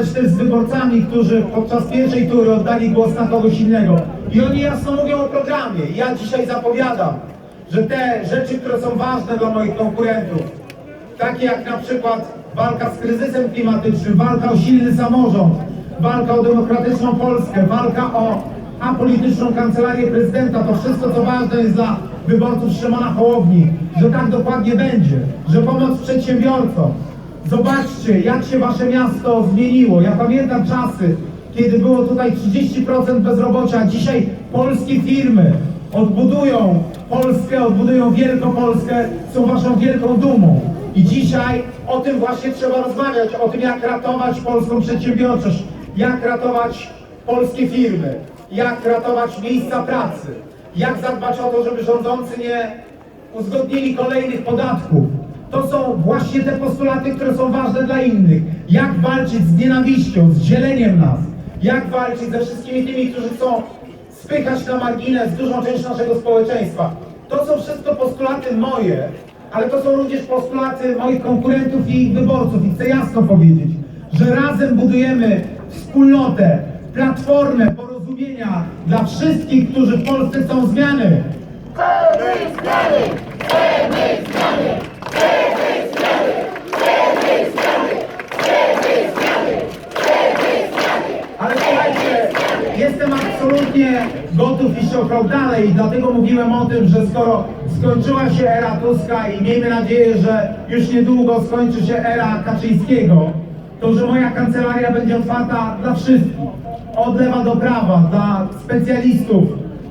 rozmawiać też z wyborcami, którzy podczas pierwszej tury oddali głos na kogoś innego. I oni jasno mówią o programie. Ja dzisiaj zapowiadam, że te rzeczy, które są ważne dla moich konkurentów, takie jak na przykład walka z kryzysem klimatycznym, walka o silny samorząd, walka o demokratyczną Polskę, walka o apolityczną kancelarię prezydenta, to wszystko co ważne jest dla wyborców Szymona Hołowni, że tak dokładnie będzie, że pomoc przedsiębiorcom. Zobaczcie, jak się wasze miasto zmieniło. Ja pamiętam czasy, kiedy było tutaj 30% bezrobocia, dzisiaj polskie firmy odbudują Polskę, odbudują Wielkopolskę, są waszą wielką dumą. I dzisiaj o tym właśnie trzeba rozmawiać, o tym jak ratować polską przedsiębiorczość, jak ratować polskie firmy, jak ratować miejsca pracy, jak zadbać o to, żeby rządzący nie uzgodnili kolejnych podatków. To są właśnie te postulaty, które są ważne dla innych. Jak walczyć z nienawiścią, z dzieleniem nas, jak walczyć ze wszystkimi tymi, którzy chcą spychać na margines dużą część naszego społeczeństwa. To są wszystko postulaty moje, ale to są również postulaty moich konkurentów i ich wyborców. I chcę jasno powiedzieć, że razem budujemy wspólnotę, platformę porozumienia dla wszystkich, którzy w Polsce chcą zmiany. Ale absolutnie gotów iść o krok dalej. Dlatego mówiłem o tym, że skoro skończyła się era Tuska i miejmy nadzieję, że już niedługo skończy się era Kaczyńskiego, to że moja kancelaria będzie otwarta dla wszystkich, od lewa do prawa, dla specjalistów,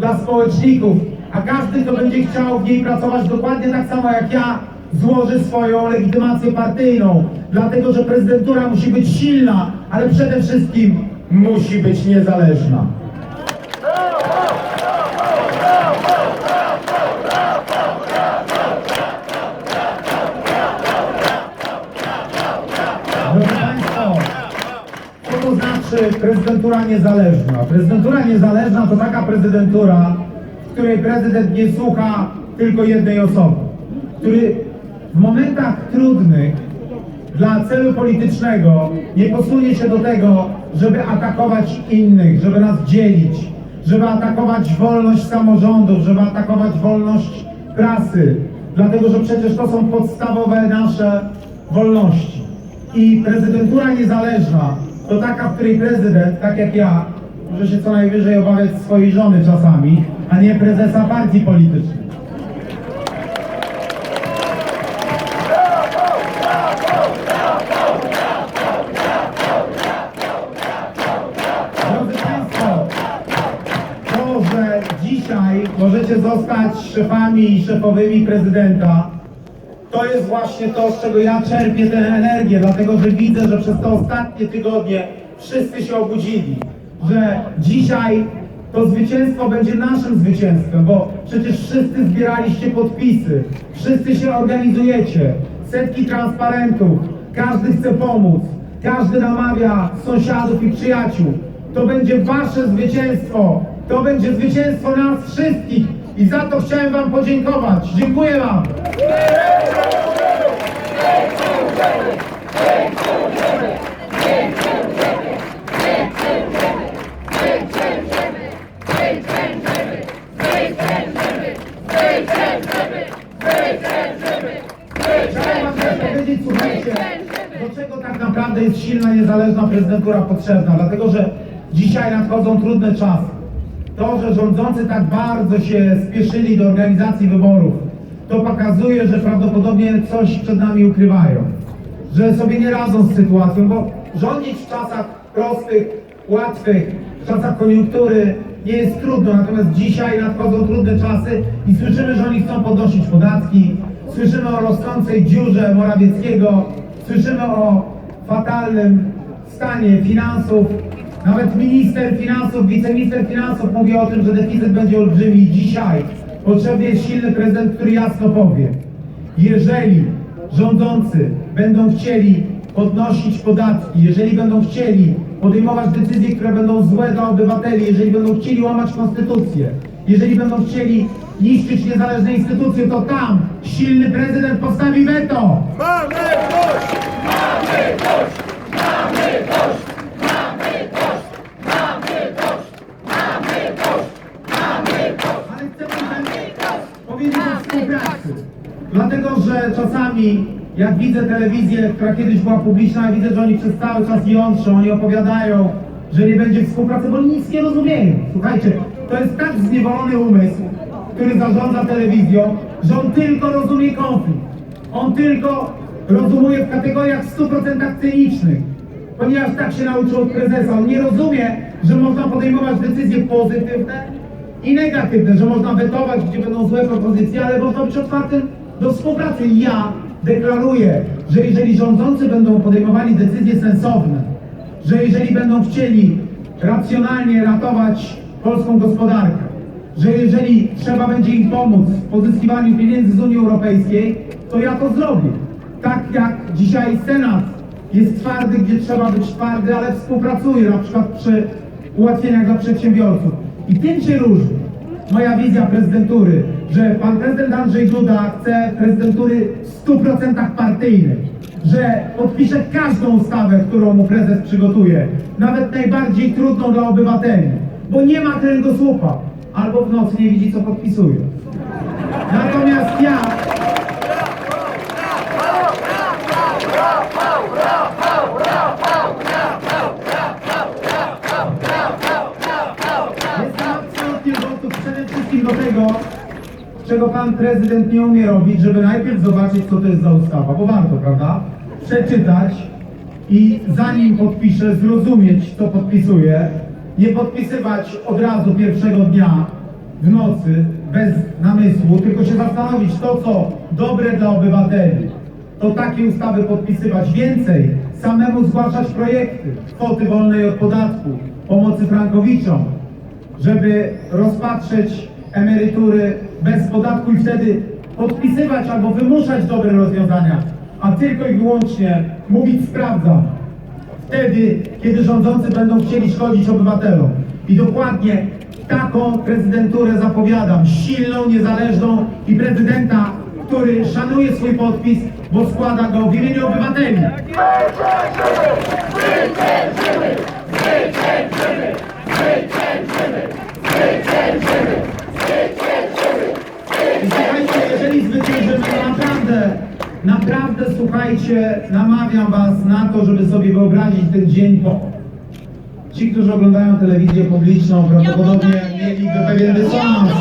dla społeczników, a każdy, kto będzie chciał w niej pracować dokładnie tak samo jak ja, złoży swoją legitymację partyjną, dlatego że prezydentura musi być silna, ale przede wszystkim musi być niezależna. To znaczy prezydentura niezależna? Prezydentura niezależna to taka prezydentura, w której prezydent nie słucha tylko jednej osoby, który w momentach trudnych dla celu politycznego nie posunie się do tego, żeby atakować innych, żeby nas dzielić, żeby atakować wolność samorządów, żeby atakować wolność prasy, dlatego że przecież to są podstawowe nasze wolności. I prezydentura niezależna to taka, w której prezydent, tak jak ja, może się co najwyżej obawiać swojej żony czasami, a nie prezesa partii politycznej. Drodzy Państwo, to, że dzisiaj możecie zostać szefami i szefowymi prezydenta, to jest właśnie to, z czego ja czerpię tę energię, dlatego że widzę, że przez te ostatnie tygodnie wszyscy się obudzili, że dzisiaj to zwycięstwo będzie naszym zwycięstwem, bo przecież wszyscy zbieraliście podpisy, wszyscy się organizujecie, setki transparentów, każdy chce pomóc, każdy namawia sąsiadów i przyjaciół. To będzie wasze zwycięstwo, to będzie zwycięstwo nas wszystkich i za to chciałem wam podziękować. Dziękuję wam. Tak prezydentura potrzebna? Dlatego, że dzisiaj nadchodzą trudne czasy. To, że rządzący tak bardzo się spieszyli do organizacji wyborów, to pokazuje, że prawdopodobnie coś przed nami ukrywają. Że sobie nie radzą z sytuacją, bo rządzić w czasach prostych, łatwych, w czasach koniunktury nie jest trudno, natomiast dzisiaj nadchodzą trudne czasy i słyszymy, że oni chcą podnosić podatki, słyszymy o rosnącej dziurze Morawieckiego, słyszymy o fatalnym stanie finansów. Nawet minister finansów, wiceminister finansów mówi o tym, że deficyt będzie olbrzymi. Dzisiaj potrzebny jest silny prezydent, który jasno powie, jeżeli rządzący będą chcieli podnosić podatki, jeżeli będą chcieli podejmować decyzje, które będą złe dla obywateli, jeżeli będą chcieli łamać konstytucję, jeżeli będą chcieli niszczyć niezależne instytucje, to tam silny prezydent postawi weto. Mamy dość! Mamy dość! Mamy dość! Mamy dość! Mamy dość! Mamy dość! Mamy dość! Ale chcę Wam powiedzieć o współpracy czasami, jak widzę telewizję, która kiedyś była publiczna, widzę, że oni przez cały czas jątrzą, oni opowiadają, że nie będzie współpracy, bo oni nic nie rozumieją. Słuchajcie, to jest tak zniewolony umysł, który zarządza telewizją, że on tylko rozumie konflikt. On tylko rozumie w kategoriach w 100% cynicznych, ponieważ tak się nauczył od prezesa. On nie rozumie, że można podejmować decyzje pozytywne i negatywne, że można wetować, gdzie będą złe propozycje, ale można być otwartym do współpracy. I Ja deklaruję, że jeżeli rządzący będą podejmowali decyzje sensowne, że jeżeli będą chcieli racjonalnie ratować polską gospodarkę, że jeżeli trzeba będzie im pomóc w pozyskiwaniu pieniędzy z Unii Europejskiej, to ja to zrobię. Tak jak dzisiaj Senat jest twardy, gdzie trzeba być twardy, ale współpracuje, na przykład przy ułatwieniach dla przedsiębiorców. I tym się różni moja wizja prezydentury, że pan prezydent Andrzej Duda chce prezydentury w 100% partyjnej, że podpisze każdą ustawę, którą mu prezes przygotuje, nawet najbardziej trudną dla obywateli, bo nie ma kręgosłupa, albo w nocy nie widzi, co podpisuje. Natomiast ja do tego, czego pan prezydent nie umie robić, żeby najpierw zobaczyć, co to jest za ustawa, bo warto, prawda? Przeczytać i zanim podpiszę, zrozumieć, co podpisuje. Nie podpisywać od razu pierwszego dnia w nocy, bez namysłu, tylko się zastanowić to, co dobre dla obywateli. To takie ustawy podpisywać więcej, samemu zgłaszać projekty, kwoty wolnej od podatku, pomocy frankowiczom, żeby rozpatrzeć emerytury bez podatku i wtedy podpisywać albo wymuszać dobre rozwiązania, a tylko i wyłącznie mówić sprawdzam. Wtedy, kiedy rządzący będą chcieli szkodzić obywatelom. I dokładnie taką prezydenturę zapowiadam. Silną, niezależną i prezydenta, który szanuje swój podpis, bo składa go w imieniu obywateli. I słuchajcie, namawiam was na to, żeby sobie wyobrazić ten dzień po. Ci, którzy oglądają telewizję publiczną, prawdopodobnie mieliby pewien dysonans.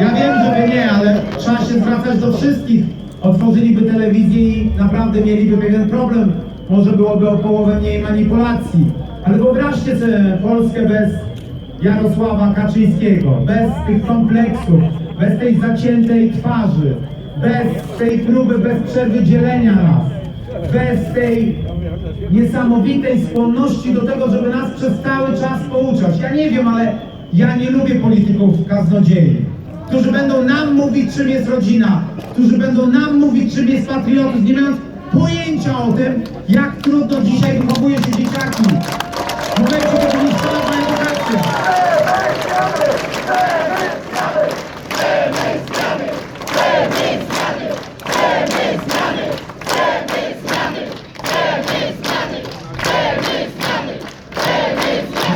Ja wiem, że wy nie, ale trzeba się zwracać do wszystkich. Otworzyliby telewizję i naprawdę mieliby pewien problem. Może byłoby o połowę mniej manipulacji. Ale wyobraźcie sobie Polskę bez Jarosława Kaczyńskiego, bez tych kompleksów, bez tej zaciętej twarzy, bez tej próby bez przerwy dzielenia nas, bez tej niesamowitej skłonności do tego, żeby nas przez cały czas pouczać. Ja nie wiem, ale ja nie lubię polityków kaznodziei, którzy będą nam mówić, czym jest rodzina, którzy będą nam mówić, czym jest patriotyzm, nie mając pojęcia o tym, jak trudno dzisiaj wychowuje się dzieciaki. W nie szkoda na edukację.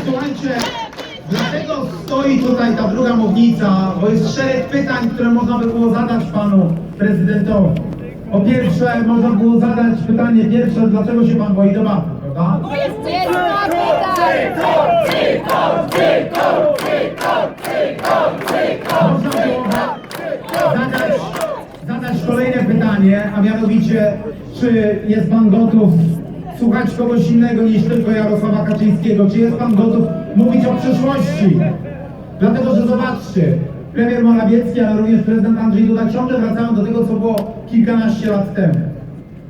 Słuchajcie, dlatego stoi tutaj ta druga mównica, bo jest szereg pytań, które można by było zadać panu prezydentowi. Po pierwsze, można było zadać pytanie pierwsze, dlaczego się pan boi debaty, prawda? Bo jest! Można było zadać, zadać kolejne pytanie, a mianowicie, czy jest pan gotów słuchać kogoś innego niż tylko Jarosława Kaczyńskiego? Czy jest pan gotów mówić o przyszłości? Dlatego, że zobaczcie, premier Morawiecki, ale również prezydent Andrzej Duda ciągle wracają do tego, co było kilkanaście lat temu.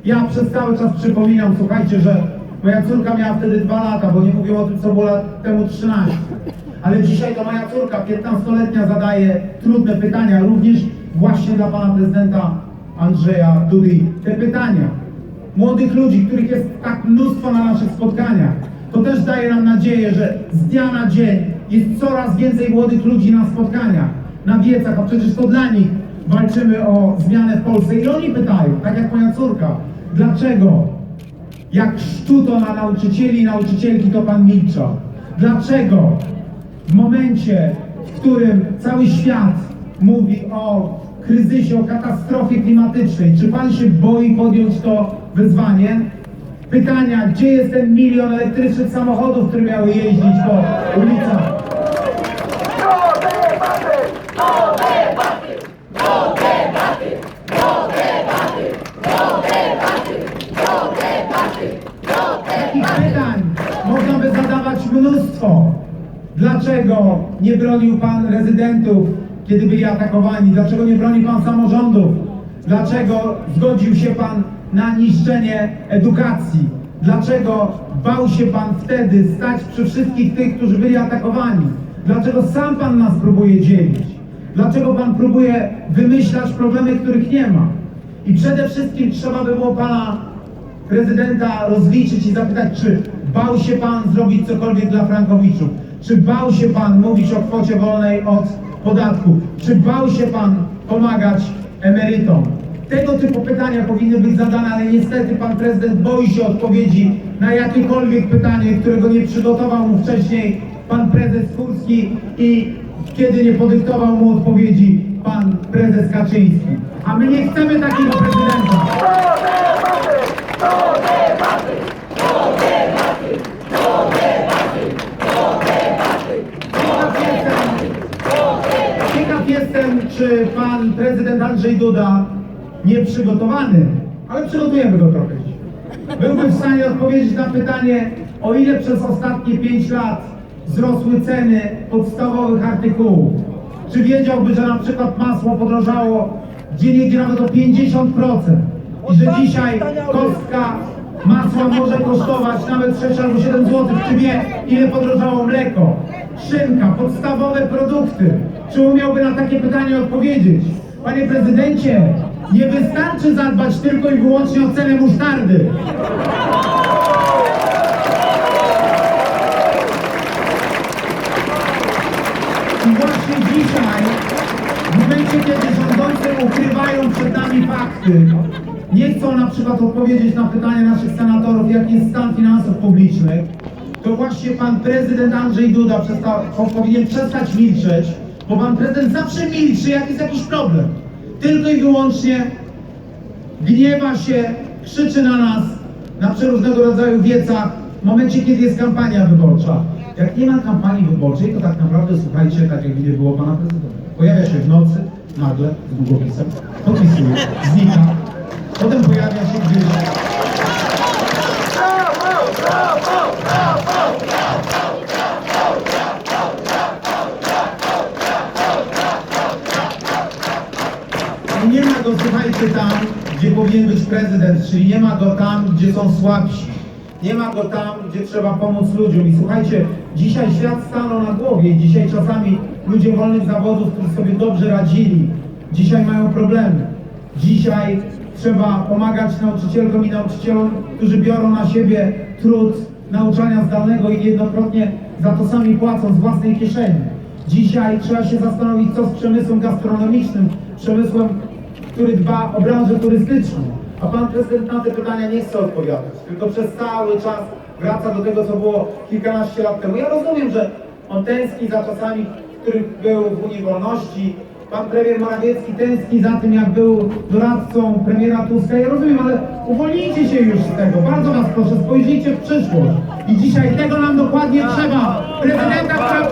Ja przez cały czas przypominam, słuchajcie, że moja córka miała wtedy dwa lata, bo nie mówią o tym, co było lat temu 13. Ale dzisiaj to moja córka, 15-letnia, zadaje trudne pytania, również właśnie dla pana prezydenta Andrzeja Dudy. Te pytania młodych ludzi, których jest tak mnóstwo na naszych spotkaniach, to też daje nam nadzieję, że z dnia na dzień jest coraz więcej młodych ludzi na spotkaniach, na wiecach, a przecież to dla nich walczymy o zmianę w Polsce. I oni pytają, tak jak moja córka, dlaczego jak szczuto na nauczycieli i nauczycielki, to pan milczał? Dlaczego w momencie, w którym cały świat mówi o kryzysie, o katastrofie klimatycznej. Czy pan się boi podjąć to wyzwanie? Pytania, gdzie jest ten milion elektrycznych samochodów, które miały jeździć po ulicach? Takich pytań można by zadawać mnóstwo. Dlaczego nie bronił Pan rezydentów, kiedy byli atakowani? Dlaczego nie broni Pan samorządów? Dlaczego zgodził się Pan na niszczenie edukacji? Dlaczego bał się Pan wtedy stać przy wszystkich tych, którzy byli atakowani? Dlaczego sam Pan nas próbuje dzielić? Dlaczego Pan próbuje wymyślać problemy, których nie ma? I przede wszystkim trzeba by było Pana prezydenta rozliczyć i zapytać, czy bał się pan zrobić cokolwiek dla frankowiczów? Czy bał się pan mówić o kwocie wolnej od podatku? Czy bał się pan pomagać emerytom? Tego typu pytania powinny być zadane, ale niestety pan prezydent boi się odpowiedzi na jakiekolwiek pytanie, którego nie przygotował mu wcześniej pan prezes Kurski i kiedy nie podyktował mu odpowiedzi pan prezes Kaczyński. A my nie chcemy takiego prezydenta. Ciekaw jestem, czy pan prezydent Andrzej Duda nieprzygotowany, ale przygotujemy go trochę. Byłby w stanie odpowiedzieć na pytanie, o ile przez ostatnie 5 lat wzrosły ceny podstawowych artykułów. Czy wiedziałby, że na przykład masło podrożało gdzie niegdzie nawet o 50% i że dzisiaj kostka masła może kosztować nawet 6 albo 7 zł. Czy wie, ile podrożało mleko, szynka, podstawowe produkty? Czy umiałby na takie pytanie odpowiedzieć? Panie prezydencie, nie wystarczy zadbać tylko i wyłącznie o cenę musztardy. I właśnie dzisiaj, w momencie, kiedy rządzący ukrywają przed nami fakty, nie chcą na przykład odpowiedzieć na pytanie naszych senatorów, jaki jest stan finansów publicznych, to właśnie pan prezydent Andrzej Duda przesta- po- powinien przestać milczeć, bo pan prezydent zawsze milczy, jak jest jakiś problem. Tylko i wyłącznie gniewa się, krzyczy na nas na przeróżnego rodzaju wiecach w momencie, kiedy jest kampania wyborcza. Jak nie ma kampanii wyborczej, to tak naprawdę słuchajcie, tak jak nie było pana prezydenta. Pojawia się w nocy, nagle, z długopisem, podpisuje, znika, potem pojawia się gdzieś I nie ma go, słuchajcie, tam, gdzie powinien być prezydent, czyli nie ma go tam, gdzie są słabsi. Nie ma go tam, gdzie trzeba pomóc ludziom. I słuchajcie, dzisiaj świat stanął na głowie dzisiaj czasami ludzie wolnych zawodów, którzy sobie dobrze radzili, dzisiaj mają problemy. Dzisiaj trzeba pomagać nauczycielkom i nauczycielom, którzy biorą na siebie trud nauczania zdalnego i jednokrotnie za to sami płacą z własnej kieszeni. Dzisiaj trzeba się zastanowić, co z przemysłem gastronomicznym, przemysłem, który dba o branżę turystyczną. A pan prezydent na te pytania nie chce odpowiadać, tylko przez cały czas wraca do tego, co było kilkanaście lat temu. Ja rozumiem, że on tęskni za czasami, w których był w Unii Wolności. Pan premier Morawiecki tęskni za tym, jak był doradcą premiera Tuska. Ja rozumiem, ale uwolnijcie się już z tego. Bardzo was proszę, spojrzyjcie w przyszłość. I dzisiaj tego nam dokładnie trzeba. Prezydenta, która